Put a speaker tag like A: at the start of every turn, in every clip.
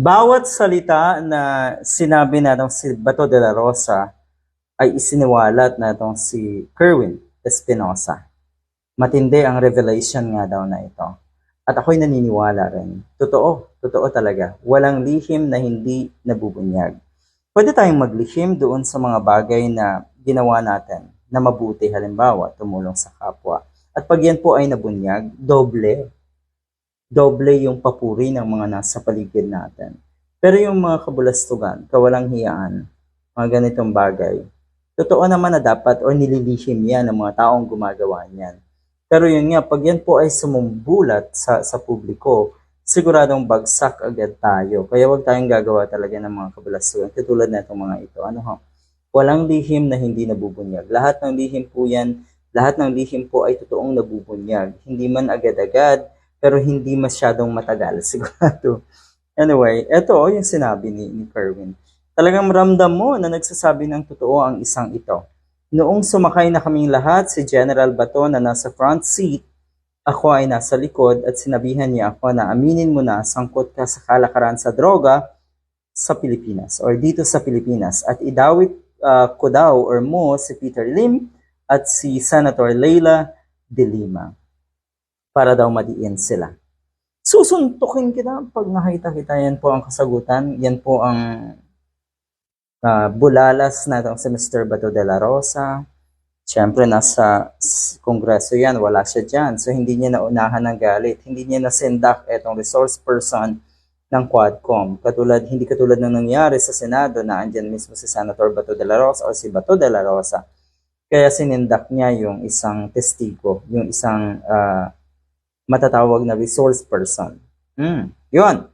A: Bawat salita na sinabi natong si Bato de la Rosa ay isiniwalat natong si Kerwin Espinosa. Matindi ang revelation nga daw na ito. At ako'y naniniwala rin. Totoo, totoo talaga. Walang lihim na hindi nabubunyag. Pwede tayong maglihim doon sa mga bagay na ginawa natin na mabuti halimbawa, tumulong sa kapwa. At pag yan po ay nabunyag, doble doble yung papuri ng mga nasa paligid natin. Pero yung mga kabulastugan, kawalang hiyaan, mga ganitong bagay, totoo naman na dapat o nililihim yan ng mga taong gumagawa niyan. Pero yun nga, pag yan po ay sumumbulat sa, sa publiko, siguradong bagsak agad tayo. Kaya wag tayong gagawa talaga ng mga kabulastugan. Katulad na mga ito. Ano ho? Walang lihim na hindi nabubunyag. Lahat ng lihim po yan, lahat ng lihim po ay totoong nabubunyag. Hindi man agad-agad, pero hindi masyadong matagal, sigurado. Anyway, ito yung sinabi ni, ni Kerwin. Talagang ramdam mo na nagsasabi ng totoo ang isang ito. Noong sumakay na kaming lahat, si General Bato na nasa front seat, ako ay nasa likod at sinabihan niya ako na aminin mo na sangkot ka sa kalakaran sa droga sa Pilipinas or dito sa Pilipinas at idawit uh, ko daw or mo si Peter Lim at si Senator Leila de Lima para daw madiin sila. Susuntukin kita pag nakita kita. Yan po ang kasagutan. Yan po ang uh, bulalas na itong si Mr. Bato de la Rosa. Siyempre, nasa kongreso yan. Wala siya dyan. So, hindi niya naunahan ng galit. Hindi niya nasendak itong resource person ng Quadcom. Katulad, hindi katulad ng nangyari sa Senado na andyan mismo si Senator Bato de la Rosa o si Bato de la Rosa. Kaya sinindak niya yung isang testigo, yung isang uh, matatawag na resource person. Hmm, yun.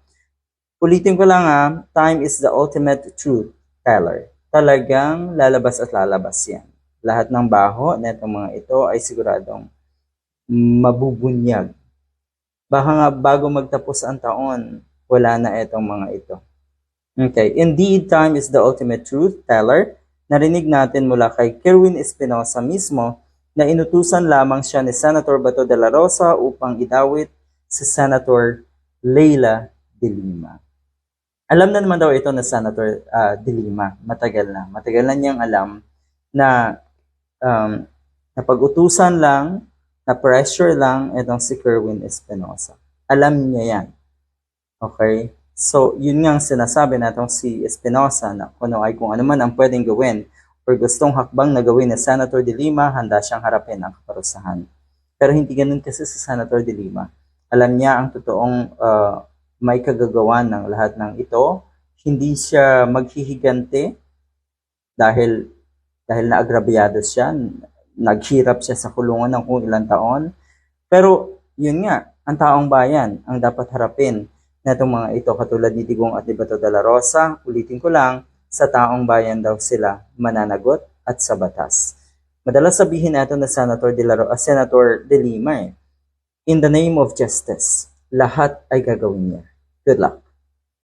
A: Ulitin ko lang ha, time is the ultimate truth teller. Talagang lalabas at lalabas yan. Lahat ng baho na itong mga ito ay siguradong mabubunyag. Baka nga bago magtapos ang taon, wala na itong mga ito. Okay, indeed, time is the ultimate truth teller. Narinig natin mula kay Kerwin Espinosa mismo na inutusan lamang siya ni Senator Bato de la Rosa upang idawit si Senator Leila de Lima. Alam na naman daw ito na Senator uh, de Lima, matagal na. Matagal na niyang alam na um, napag-utusan lang, na pressure lang itong si Kerwin Espinosa. Alam niya yan. Okay? So, yun nga ang sinasabi natong si Espinosa na kung ano ay kung ano man ang pwedeng gawin or gustong hakbang na gawin ni Senator De Lima, handa siyang harapin ang kaparusahan. Pero hindi ganun kasi si Senator De Lima. Alam niya ang totoong uh, may kagagawan ng lahat ng ito. Hindi siya maghihigante dahil dahil naagrabyado siya, naghirap siya sa kulungan ng kung ilang taon. Pero yun nga, ang taong bayan ang dapat harapin na itong mga ito katulad ni Digong at ni Bato de la Rosa, ulitin ko lang, sa taong bayan daw sila mananagot at sa batas. Madalas sabihin natin na Senator de, la, uh, Senator de Lima eh, in the name of justice, lahat ay gagawin niya. Good luck.